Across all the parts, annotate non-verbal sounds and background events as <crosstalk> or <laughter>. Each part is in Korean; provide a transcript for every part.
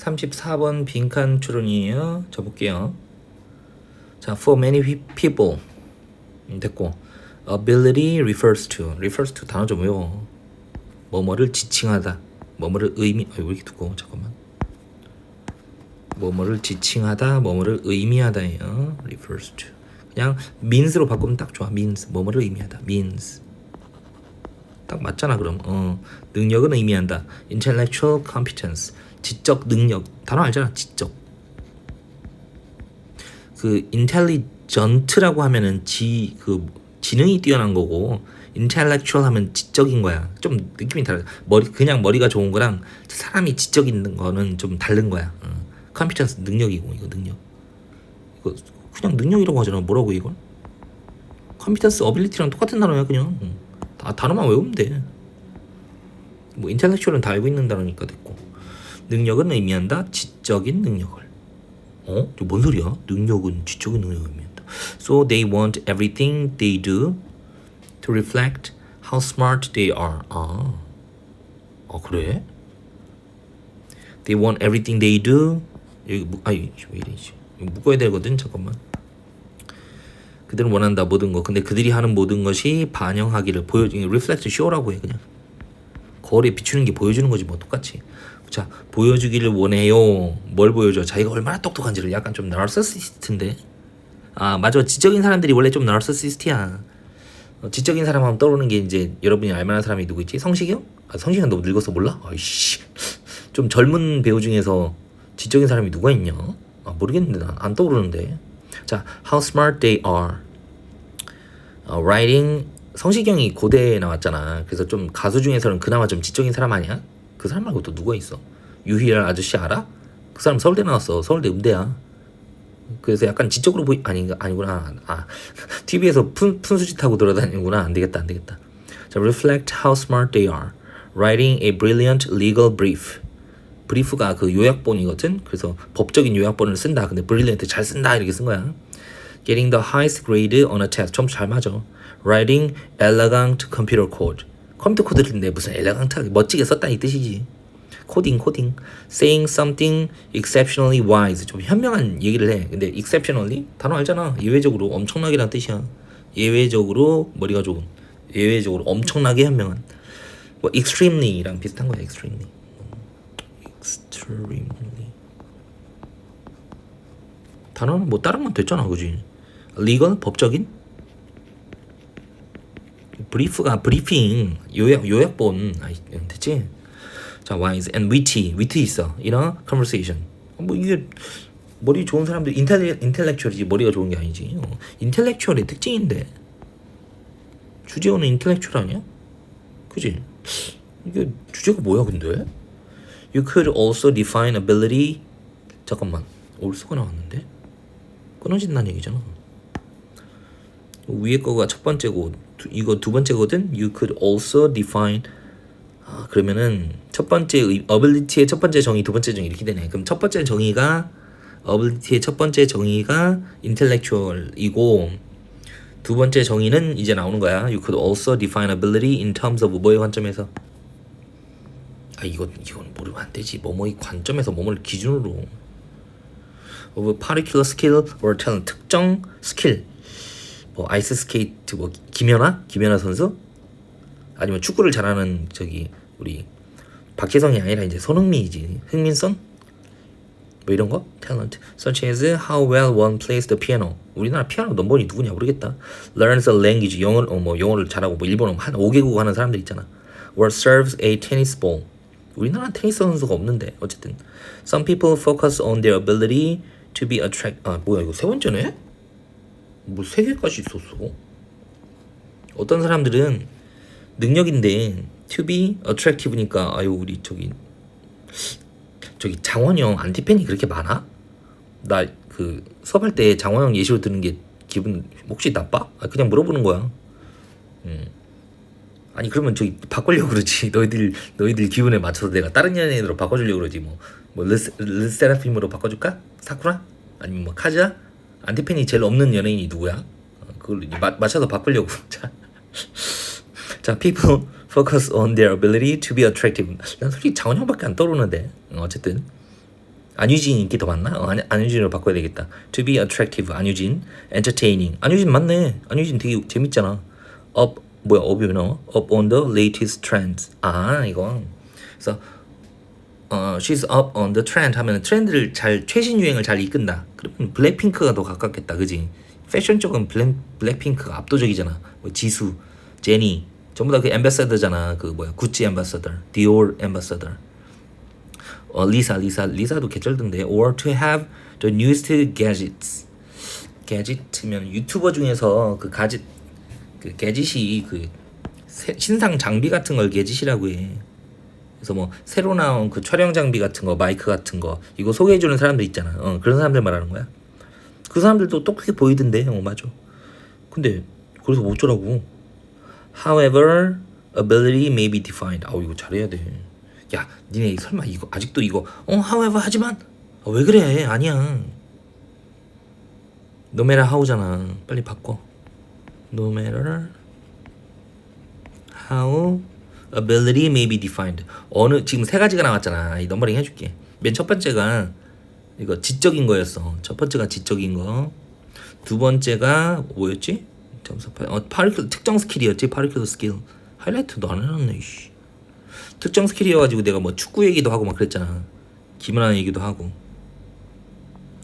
34번 빈칸 추론이에요. 저 볼게요. 자, for many pe- people 음, 됐고 ability refers to refers to 단어 좀 외워. 뭐뭐를 지칭하다. 뭐뭐를 의미 아, 왜 이렇게 두꺼워? 잠깐만. 뭐뭐를 지칭하다, 뭐뭐를 의미하다예요. refers to. 그냥 means로 바꾸면 딱 좋아. means 뭐뭐를 의미하다. means. 딱 맞잖아 그럼. 어. 능력은 의미한다. intellectual competence. 지적 능력. 단어 알잖아. 지적. 그 intelligent라고 하면은 지 그 지능이 뛰어난 거고 intellectual 하면 지적인 거야. 좀 느낌이 다르. 머리 그냥 머리가 좋은 거랑 사람이 지적 있는 거는 좀 다른 거야. 어. 컴피턴스 능력이고 이거 능력. 이거 그냥 능력이라고 하잖아. 뭐라고 이걸? 컴피턴스 어빌리티랑 똑같은 단어야 그냥. 응. 다 단어만 외우면 돼. 뭐 인텔렉츄얼은 다 알고 있는 단어니까. 능력은 의미한다. 지적인 능력을. 어? 뭔 소리야? 능력은 지적인 능력을 의미한다. So they want everything they do to reflect how smart they are. 아, 아 그래? They want everything they do. 여기 무, 아이 왜 이래? 묶어야 되거든. 잠깐만. 그들은 원한다 모든 것. 근데 그들이 하는 모든 것이 반영하기를 보여. reflect show라고 해 그냥. 거울에 비추는 게 보여주는 거지 뭐 똑같이. 자 보여주기를 원해요. 뭘 보여줘? 자기가 얼마나 똑똑한지를 약간 좀 나르시스트인데. 아 맞아 지적인 사람들이 원래 좀 나르시스트야. 어, 지적인 사람 하면 떠오르는 게 이제 여러분이 알만한 사람이 누구 있지? 성식이요? 아, 성식이 너무 늙어서 몰라? 아이씨 좀 젊은 배우 중에서 지적인 사람이 누가 있냐? 아, 모르겠는데 난안 떠오르는데. 자, how smart they are. 어, writing 성시경이 고대에 나왔잖아. 그래서 좀 가수 중에서는 그나마 좀 지적인 사람 아니야? 그 사람 말고 또 누가 있어? 유희열 아저씨 알아? 그 사람 서울대 나왔어. 서울대 음대야. 그래서 약간 지적으로 보이 아닌가 아니구나. 아 <laughs> TV에서 푼 푼수짓 하고 돌아다니는구나. 안 되겠다, 안 되겠다. 자, reflect how smart they are. Writing a brilliant legal brief. 브리프가 그 요약본이거든. 그래서 법적인 요약본을 쓴다. 근데 brilliant 잘 쓴다 이렇게 쓴 거야. Getting the highest grade on a test. 점수 잘 맞아. Writing elegant computer code. 컴퓨터 코드인데 무슨 엘레강트하게 멋지게 썼다는 이 뜻이지. 코딩 코딩. Saying something exceptionally wise. 좀 현명한 얘기를 해. 근데 exceptionally 단어 알잖아. 예외적으로 엄청나게란 뜻이야. 예외적으로 머리가 좋은. 예외적으로 엄청나게 현명한. 뭐 extremely랑 비슷한 거야. extremely. extremely. 단어는 뭐 다른 건 됐잖아, 그지? legal 법적인 브리프가 브리핑 요약 요약본 아이 됐지? 자 wise and witty witty 있어 이런 conversation 뭐 이게 머리 좋은 사람들 인텔 인텔렉츄얼이지 머리가 좋은 게 아니지 어. 인텔렉츄얼의 특징인데 주제어는 인텔렉츄얼 아니야? 그지? 이게 주제가 뭐야 근데? You could also define ability 잠깐만 올수가 나왔는데 끊어진다는 얘기잖아 위에 거가 첫 번째고 두, 이거 두 번째거든. You could also define 아, 그러면은 첫 번째 의- ability의 첫 번째 정의, 두 번째 정의 이렇게 되네. 그럼 첫 번째 정의가 ability의 첫 번째 정의가 intellectual이고 두 번째 정의는 이제 나오는 거야. You could also define ability in terms of 뭐의 관점에서 아 이건 이건 모르면 안 되지. 뭐뭐의 관점에서 뭐뭐를 기준으로 of a particular skill or talent 특정 스킬 뭐 아이스 스케이트 뭐 김연아? 김연아 선수? 아니면 축구를 잘하는 저기 우리 박혜성이 아니라 이제 손흥민이지. 흥민선? 뭐 이런 거? Talent such as how well one plays the piano. 우리나라 피아노 넘버원이 누구냐 모르겠다. Learns a language 영어 어, 뭐 영어를 잘하고 뭐 일본어 한 5개국 하는 사람들 있잖아. Or serves a tennis ball. 우리나라 테니스 선수가 없는데 어쨌든. Some people focus on their ability to be attract 아 뭐야 이거 세 번째네 뭐 세 개까지 있었어. 어떤 사람들은 능력인데 be attractive니까 아유 우리 저기 저기 장원영 안티팬이 그렇게 많아? 나 그 수업할 때 장원영 예시로 드는 게 기분 혹시 나빠? 아, 그냥 물어보는 거야. 음. 아니 그러면 저기 바꾸려고 그러지. <laughs> 너희들 너희들 기분에 맞춰서 내가 다른 연예인으로 바꿔주려고 그러지 뭐. 뭐 르세, 르세라핌으로 바꿔줄까? 사쿠라? 아니면 뭐 카즈아? 안티팬이 제일 없는 연예인이 누구야? 어, 그걸 마, 맞춰서 바꾸려고. <laughs> 자, 자, people focus on their ability to be attractive. 난 솔직히 장원영밖에 안 떠오르는데. 어, 어쨌든 안유진 인기 더 많나? 어, 안, 안유진으로 바꿔야 되겠다. To be attractive 안유진, entertaining 안유진 맞네. 안유진 되게 재밌잖아. Up 뭐야 up이 왜 나와? Up on the latest trends. 아 이거. 그래서 어, she's up on the trend 하면 트렌드를 잘 최신 유행을 잘 이끈다. 그러면 블랙핑크가 더 가깝겠다, 그지? 패션 쪽은 블랙 블랙핑크가 압도적이잖아. 뭐 지수, 제니 전부 다 그 엠베서더잖아. 그 뭐야 구찌 엠베서더, 디올 엠베서더. 어 리사 리사 리사도 개쩔던데. Or to have the newest gadgets. gadget면 유튜버 중에서 그 가짓 그 gadget이 그 새- 신상 장비 같은 걸 gadget이라고 해. 그래서 뭐 새로 나온 그 촬영 장비 같은 거, 마이크 같은 거 이거 소개해 주는 사람들 있잖아. 어, 그런 사람들 말하는 거야. 그 사람들도 똑똑해 보이던데. 어, 맞아. 근데 그래서 못 저라고. However, ability may be defined. 아우 이거 잘해야 돼. 야, 니네 설마 이거 아직도 이거 어, however 하지만 아, 왜 그래? 아니야. Matter how잖아. 빨리 바꿔. Matter how ability may be defined. 어느 지금 세 가지가 나왔잖아. 이 넘버링 해줄게. 맨 첫 번째가 이거 지적인 거였어. 첫 번째가 지적인 거. 두 번째가 뭐였지? 점수 파 어, 파리클 특정 스킬이었지. 파리클 스킬. 하이라이트도 안 해놨네. 씨. 특정 스킬이어가지고 내가 뭐 축구 얘기도 하고 막 그랬잖아. 김연아 얘기도 하고.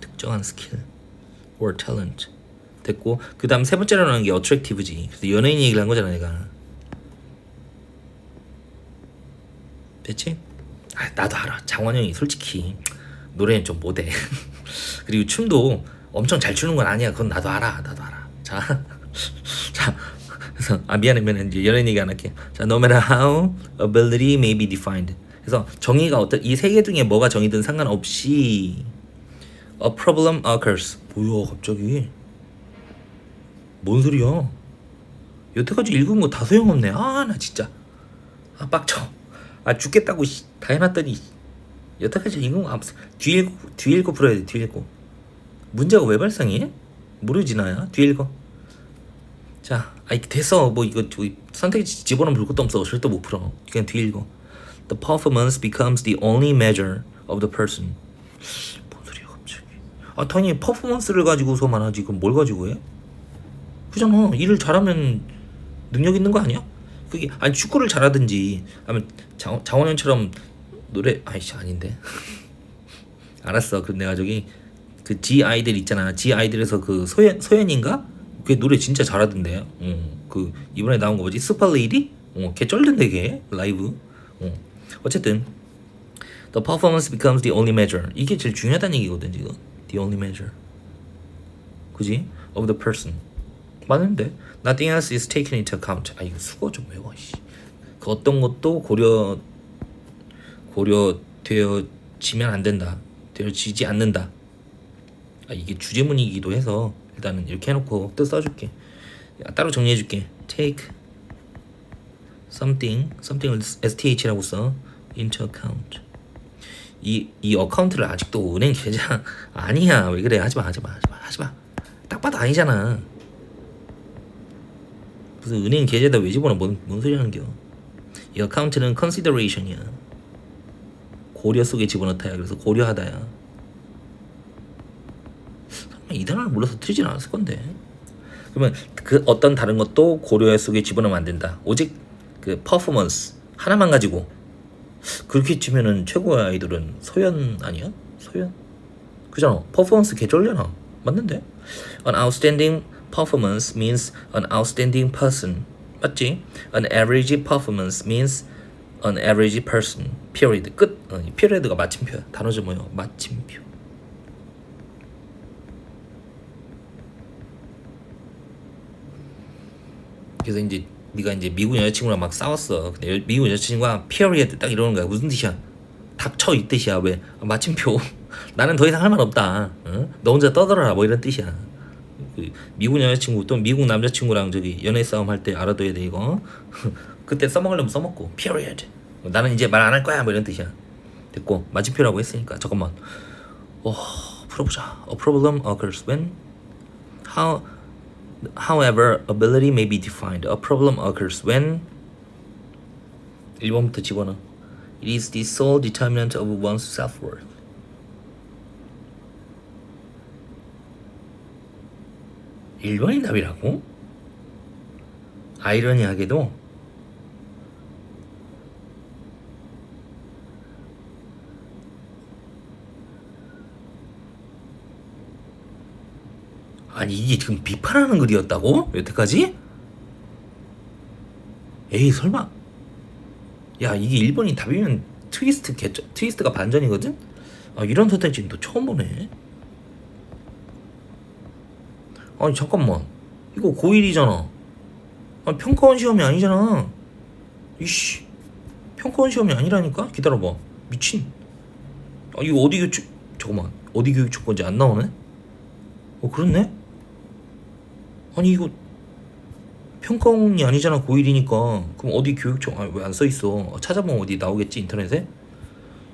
특정한 스킬. or talent. 됐고 그 다음 세 번째로 나오는 게 attractive지. 그래서 연예인 얘기를 한 거잖아 내가. 됐지? 아, 나도 알아. 장원영이 솔직히 노래는 좀 못해. <laughs> 그리고 춤도 엄청 잘 추는 건 아니야. 그건 나도 알아. 나도 알아. 자, <laughs> 자, 그래서 아 미안해 미안해 이제 연예인 얘기 안 할게. 자, no matter how ability may be defined. 그래서 정의가 어떤 이 세 개 중에 뭐가 정의든 상관없이 a problem occurs. 뭐야 갑자기? 뭔 소리야? 여태까지 읽은 거 다 소용없네. 아 나 진짜 아 빡쳐. 아 죽겠다고 씨, 다 해놨더니 여태까지 읽은 거 아무튼 뒤 읽고 뒤 읽고 풀어야 돼. 뒤 읽고 문제가 왜 발생해? 모르지 나야. 뒤 읽어. 자, 아이 됐어. 뭐 이거 저 선택지 집어넣으면 볼 것도 없어. 절대 못 풀어. 그냥 뒤 읽어. The performance becomes the only measure of the person. 뭔 소리야 갑자기? 아 당연히 퍼포먼스를 가지고서만 하지. 그럼 뭘 가지고 해? 그잖아. 일을 잘하면 능력 있는 거 아니야? 그게 아니 축구를 잘하든지 아니면 장, 장원영처럼 노래 아이씨 아닌데. <laughs> 알았어. 그럼 내가 저기 그 G 아이들 있잖아. G 아이들에서 그 소연 소연인가? 걔 노래 진짜 잘하던데. 어. 그 이번에 나온 거 뭐지? 슈퍼레이디? 어, 걔 쩔던데 걔 라이브. 어. 어쨌든 the performance becomes the only measure. 이게 제일 중요하다는 얘기거든 지금. The only measure. 그지? Of the person. 맞는데 nothing else is taken into account. 아 이거 수거 좀 외워. 씨. 그 어떤 것도 고려 고려되어지면 안 된다. 되어지지 않는다. 아 이게 주제문이기도 해서 일단은 이렇게 해놓고 뜻 써줄게. 야, 따로 정리해줄게. Take something, something을 STH라고 써. Into account. 이, 이 어카운트를 아직도 은행 계좌 <laughs> 아니야. 왜 그래? 하지마, 하지마, 하지마, 하지마. 딱 봐도 아니잖아. 무슨 은행 계좌에다 왜 집어넣어? 뭔, 뭔 소리 하는겨? 이 어카운트는 consideration이야. 고려 속에 집어넣다야. 그래서 고려하다야. 이 단어를 몰라서 틀리진 않았을 건데. 그러면 그 어떤 다른 것도 고려 속에 집어넣으면 안 된다. 오직 그 퍼포먼스 하나만 가지고 그렇게 치면은 최고의 아이돌은 소연 아니야? 소연? 그잖아. 퍼포먼스 개쩔려나? 맞는데? An outstanding performance means an outstanding person. 맞지? An average performance means an average person. period. 끝. 어, 이 period가 마침표야. 단어죠 뭐요? 마침표. 그래서 이제 네가 이제 미국 여자친구랑 막 싸웠어. 근데 여- 미국 여자친구가 period 딱 이러는 거야. 무슨 뜻이야? 닥쳐 이 뜻이야. 왜? 아, 마침표. <laughs> 나는 더 이상 할 말 없다. 어? 너 혼자 떠들어라. 뭐 이런 뜻이야. 그 미국 여자친구 또 미국 남자친구랑 저기 연애 싸움 할 때 알아둬야 돼 이거. 그때 써먹으려면 써먹고 period. 나는 이제 말 안 할 거야. 뭐 이런 뜻이야. 됐고 마침표라고 했으니까 잠깐만. 어, 풀어보자. A problem occurs when how However, ability may be defined. A problem occurs when 1번부터 집어넣어. It is the sole determinant of one's self-worth. 1번이 답이라고? 아이러니하게도 아니 이게 지금 비판하는 글이었다고? 여태까지? 에이 설마 야 이게 1번이 답이면 트위스트 개 트위스트가 반전이거든? 아 이런 선택지는 또 처음 보네 아니 잠깐만. 이거 고1이잖아. 아니 평가원 시험이 아니잖아. 이씨. 평가원 시험이 아니라니까? 기다려봐. 미친. 아 이거 어디 교육 잠깐만. 어디 교육 조건지 안 나오네? 어 그렇네? 아니 이거 평가원이 아니잖아 고1이니까. 그럼 어디 교육청 아왜 안 써있어 찾아보면 어디 나오겠지 인터넷에? 야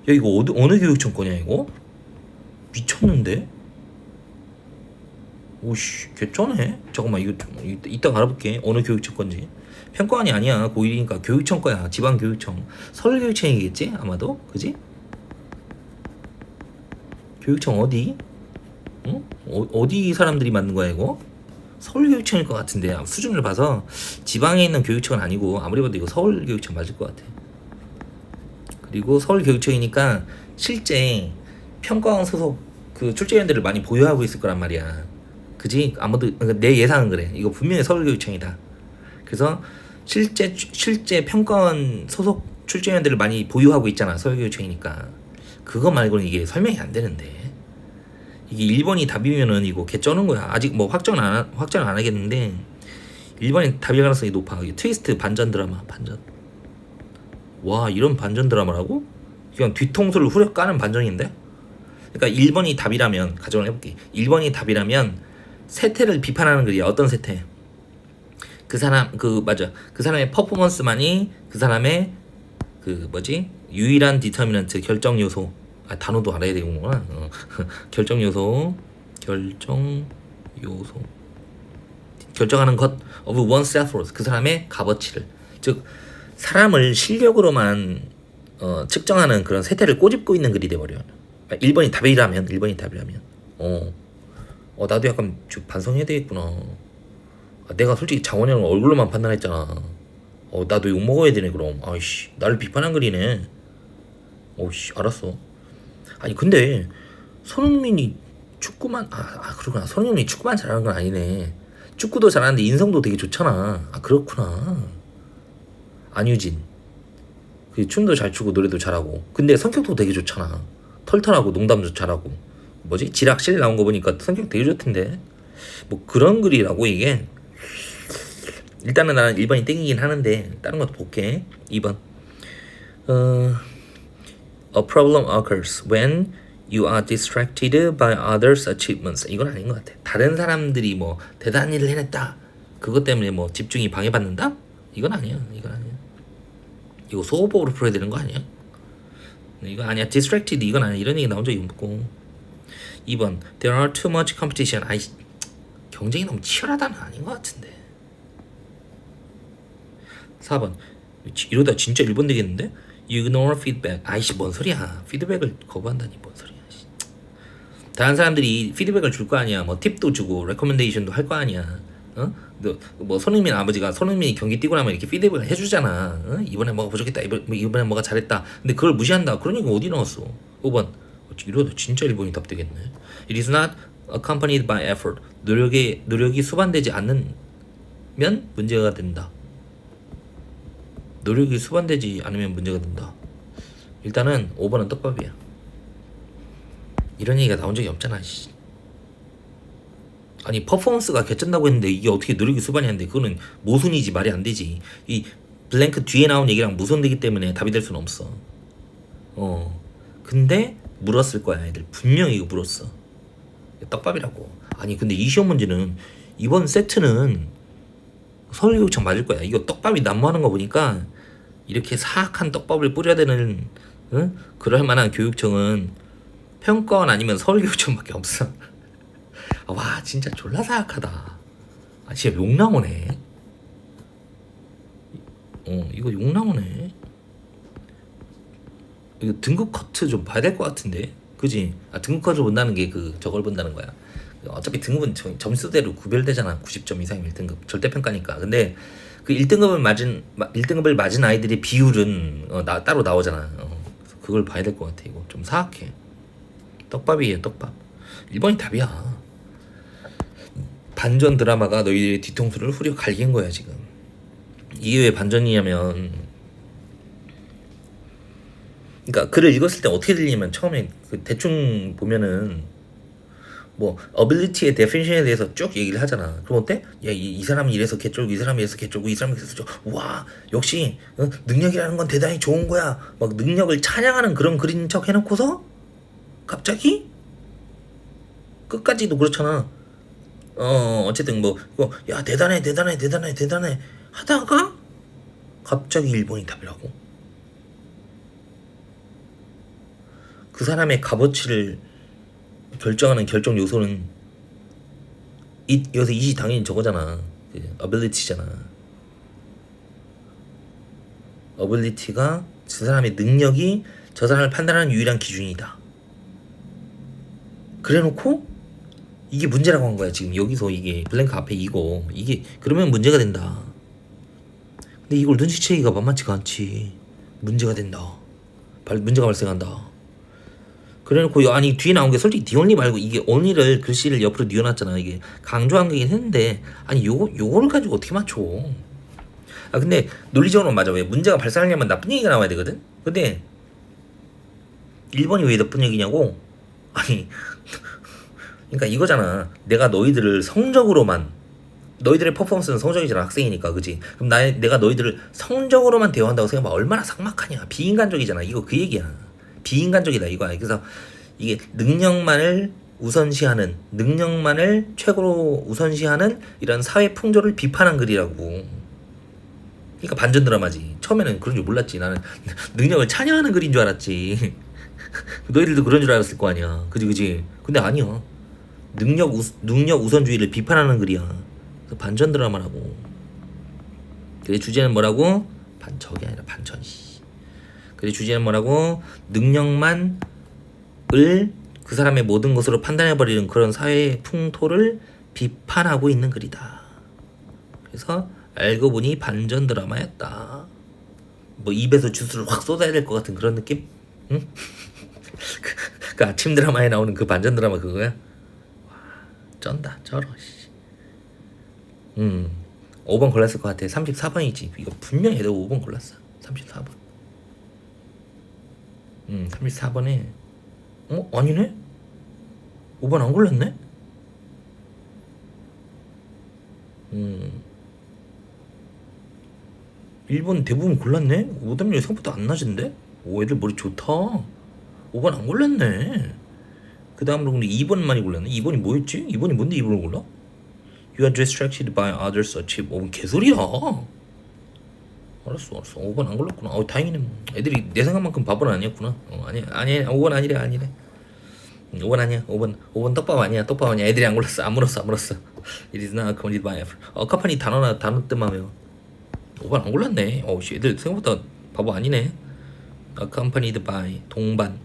이거 어디 어느 교육청 거냐 이거? 미쳤는데 오씨 개쩌네. 잠깐만 이거 이- 이따 알아볼게. 어느 교육청 건지. 평가원이 아니야. 고1이니까 교육청 거야. 지방교육청. 서울교육청이겠지? 아마도? 그지? 교육청 어디? 응? 어, 어디 사람들이 만든 거야 이거? 서울교육청일 것 같은데. 아, 수준을 봐서 지방에 있는 교육청은 아니고 아무리 봐도 이거 서울교육청 맞을 것 같아. 그리고 서울교육청이니까 실제 평가원 소속 그 출제위원들을 많이 보유하고 있을 거란 말이야. 그지? 아무도 그러니까 내 예상은 그래. 이거 분명히 서울교육청이다. 그래서 실제 실제 평가원 소속 출제위원들을 많이 보유하고 있잖아. 서울교육청이니까. 그거 말고는 이게 설명이 안 되는데. 이게 1번이 답이면은 이거 개 쩌는 거야. 아직 뭐 확정 안 하- 확정 안 하겠는데 1번이 답일 가능성이 높아. 트위스트 반전 드라마 반전. 와 이런 반전 드라마라고? 그냥 뒤통수를 후려 까는 반전인데? 그러니까 1번이 답이라면 가정을 해볼게. 1번이 답이라면 세태를 비판하는 글이야. 어떤 세태? 그 사람 그 맞아. 그 사람의 퍼포먼스만이 그 사람의 그 뭐지? 유일한 디터미넌트 결정 요소. 아 단어도 알아야 되는구나. 어. <laughs> 결정 요소. 결정 요소. 결정하는 것 of one's effort 그 사람의 값어치를. 즉 사람을 실력으로만 어, 측정하는 그런 세태를 꼬집고 있는 글이 돼버려. 1번이 답이라면 1번이 답이라면. 어, 어 나도 약간 좀 반성해야 되겠구나. 아, 내가 솔직히 장원이 형 얼굴로만 판단했잖아. 어 나도 욕 먹어야 되네 그럼. 아이씨 나를 비판한 글이네. 어씨 알았어. 아니 근데 손흥민이 축구만 아, 아 그러구나. 손흥민이 축구만 잘하는 건 아니네. 축구도 잘하는데 인성도 되게 좋잖아. 아 그렇구나. 안유진. 그 춤도 잘 추고 노래도 잘하고. 근데 성격도 되게 좋잖아. 털털하고 농담도 잘하고 뭐지? 지락실 나온 거 보니까 성격 되게 좋던데. 뭐 그런 글이라고 이게? 일단은 나는 1번이 땡기긴 하는데 다른 것도 볼게. 2번. 어, A problem occurs when you are distracted by others' achievements. 이건 아닌 것 같아. 다른 사람들이 뭐 대단한 일을 해냈다. 그것 때문에 뭐 집중이 방해받는다? 이건 아니야. 이건 아니야. 이거 소호복으로 풀어야 되는 거 아니야? 이거 아니야. distracted 이건 아니야. 이런 얘기 나온 적이 없고 2번. There are too much competition. 아이 경쟁이 너무 치열하다는 아닌 것 같은데. 4번. 이러다 진짜 1번 되겠는데? Ignore feedback. 아이씨 뭔 소리야. 피드백을 거부한다니 뭔 소리야 씨. 다른 사람들이 피드백을 줄 거 아니야. 뭐 팁도 주고 레코멘데이션도 할 거 아니야. 어? 너, 뭐 손흥민 아버지가 손흥민이 경기 뛰고 나면 이렇게 피드백을 해주잖아. 어? 이번에 뭐가 부족했다. 이번, 이번에 뭐가 잘했다. 근데 그걸 무시한다. 그러니까 어디 나왔어? 5번 이러다 진짜 1번이 답되겠네 It is not accompanied by effort 노력이, 노력이 수반되지 않는 면 문제가 된다 노력이 수반되지 않으면 문제가 된다. 일단은 5번은 떡밥이야. 이런 얘기가 나온 적이 없잖아. 씨. 아니 퍼포먼스가 개쩐다고 했는데 이게 어떻게 노력이 수반이 안 돼? 그거는 모순이지 말이 안 되지. 이 블랭크 뒤에 나온 얘기랑 무선되기 때문에 답이 될 수는 없어. 어. 근데 물었을 거야 애들 분명히 이거 물었어. 떡밥이라고. 아니 근데 이 시험 문제는 이번 세트는 서울교육청 맞을 거야. 이거 떡밥이 난무하는 거 보니까 이렇게 사악한 떡밥을 뿌려야 되는 응? 그럴 만한 교육청은 평가원 아니면 서울교육청밖에 없어. <laughs> 아, 와 진짜 졸라 사악하다. 아 진짜 욕 나오네. 어 이거 욕 나오네. 이거 등급 커트 좀 봐야 될 것 같은데, 그지? 아 등급 커트 본다는 게 그 저걸 본다는 거야. 어차피 등급은 점- 점수대로 구별되잖아. 90점 이상이면 1등급 절대 평가니까. 근데 그 1등급을 맞은 1등급을 맞은 아이들의 비율은 어, 나, 따로 나오잖아. 어, 그걸 봐야 될 것 같아. 이거 좀 사악해. 떡밥이에요, 떡밥. 1번이 답이야. 반전 드라마가 너희의 뒤통수를 후려 갈긴 거야 지금. 이게 왜 반전이냐면, 그러니까 글을 읽었을 때 어떻게 들리냐면 처음에 그 대충 보면은 뭐 ability의 definition에 대해서 쭉 얘기를 하잖아. 그럼 어때? 야, 이, 이 사람이 이래서 개쩔고 이 사람이 이래서 개쩔고 이 사람이 이래서 와 역시 어, 능력이라는 건 대단히 좋은 거야. 막 능력을 찬양하는 그런 글인 척 해놓고서 갑자기 끝까지도 그렇잖아. 어 어쨌든 뭐 이거 야 대단해 대단해 대단해 대단해 하다가 갑자기 일본이 답이라고. 그 사람의 값어치를 결정하는 결정 요소는 이 여기서 이시 당연히 저거잖아. 그 ability잖아. ability가 저 사람의 능력이 저 사람을 판단하는 유일한 기준이다. 그래놓고 이게 문제라고 한 거야 지금 여기서 이게 블랭크 앞에 이거 이게 그러면 문제가 된다. 근데 이걸 눈치채기가 만만치가 않지. 문제가 된다. 발 문제가 발생한다. 그래놓고 요- 아니 뒤에 나온 게 솔직히 디온리 말고 이게 only를 글씨를 옆으로 뉘어놨잖아. 이게 강조한 거긴 했는데 아니 요거 요거를 가지고 어떻게 맞춰? 아 근데 논리적으로 맞아. 왜 문제가 발생하려면 나쁜 얘기가 나와야 되거든? 근데 1번이 왜 나쁜 얘기냐고? 아니 그러니까 이거잖아. 내가 너희들을 성적으로만 너희들의 퍼포먼스는 성적이잖아 학생이니까. 그지? 그럼 나 내가 너희들을 성적으로만 대화한다고 생각하면 얼마나 삭막하냐. 비인간적이잖아. 이거 그 얘기야 비인간적이다 이거야. 그래서 이게 능력만을 우선시하는 능력만을 최고로 우선시하는 이런 사회 풍조를 비판한 글이라고. 그러니까 반전 드라마지. 처음에는 그런 줄 몰랐지. 나는 <laughs> 능력을 찬양하는 글인 줄 알았지. <laughs> 너희들도 그런 줄 알았을 거 아니야. 그지 그지? 근데 아니야. 능력 우, 능력 우선주의를 비판하는 글이야. 그래서 반전 드라마라고. 그래 주제는 뭐라고? 반적이 아니라 반전 씨 그래 주제는 뭐라고 능력만 을 그 사람의 모든 것으로 판단해버리는 그런 사회의 풍토를 비판하고 있는 글이다. 그래서 알고 보니 반전 드라마였다. 뭐 입에서 주스를 확 쏟아야 될 것 같은 그런 느낌? 응? <laughs> 그, 그 아침 드라마에 나오는 그 반전 드라마 그거야? 와, 쩐다, 쩔어. 씨. 음, 5번 골랐을 것 같아. 34번이지. 이거 분명히 내가 5번 골랐어. 34번. 음, 34번에 어? 아니네? 5번 안 골랐네? 음 1번 대부분 골랐네? 오답률 생각보다 안 낮은데? 오 애들 머리 좋다 5번 안 골랐네 그 다음으로 근데 2번 많이 골랐네 2번이 뭐였지? 2번이 뭔데 2번을 골라? You are distracted by others achieve 5번 개소리야 알았어 알았어. 5번 안 골랐구나. 어 다행이네. 뭐. 애들이 내 생각만큼 바보는 아니었구나. 어 아니야. 아니야. 5번 아니래 아니래. 5번 아니야. 5번 5번 떡밥 아니야. 떡밥 아니야. 애들이 안 골랐어. 안 물었어 안 물었어. It is not accompanied by effort. 어 카판이 단어나 단어 뜻만 외워 5번 안 골랐네. 어씨 애들 생각보다 바보 아니네. Accompanied by 동반.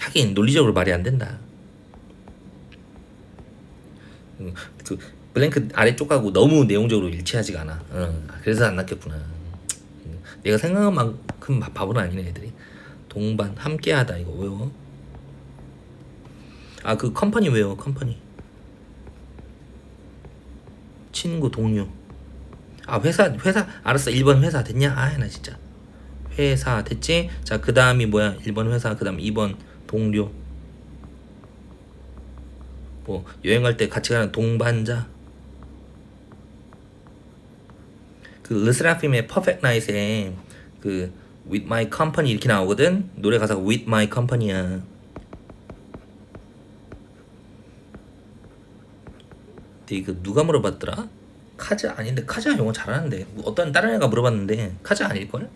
하긴 논리적으로 말이 안 된다. 음, 그 블랭크 아래쪽 하고 너무 내용적으로 일치하지가 않아. 응, 그래서 안 낚였구나. 음, 내가 생각한 만큼 바- 바보는 아니네 애들이. 동반 함께하다 이거 외워. 아 그 컴퍼니 외워 컴퍼니. 친구 동료. 아 회사 회사 알았어 1번 회사 됐냐? 아나 진짜. 회사 됐지? 자 그 다음이 뭐야? 1번 회사 그 다음 2번 동료. 뭐 여행 갈 때 같이 가는 동반자 그 르스라핌의 Perfect Night에 그 With My Company 이렇게 나오거든? 노래 가사가 With My Company야. 근데 이거 누가 물어봤더라? 카자 아닌데 카자 영어 잘하는데. 어떤 다른 애가 물어봤는데 카자 아닐걸?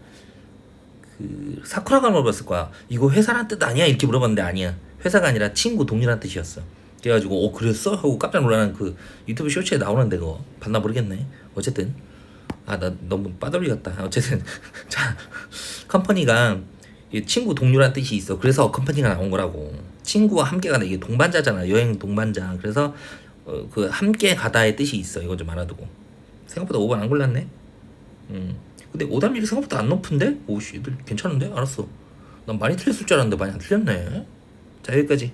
그 사쿠라가 물어봤을 거야. 이거 회사란 뜻 아니야? 이렇게 물어봤는데 아니야. 회사가 아니라 친구 동료란 뜻이었어. 그래가지고 어 그랬어? 하고 깜짝 놀라는 그 유튜브 쇼츠에 나오는데 그거. 봤나 모르겠네. 어쨌든 아 나 너무 빠돌이 같다 어쨌든 <laughs> 자 컴퍼니가 친구 동료란 뜻이 있어. 그래서 컴퍼니가 나온 거라고. 친구와 함께 가다 이게 동반자잖아. 여행 동반자. 그래서 어, 그 함께 가다의 뜻이 있어. 이거 좀 알아두고. 생각보다 5번 안 골랐네. 음. 근데 오답률이 생각보다 안 높은데? 오씨, 괜찮은데? 알았어. 난 많이 틀렸을 줄 알았는데 많이 안 틀렸네. 자 여기까지.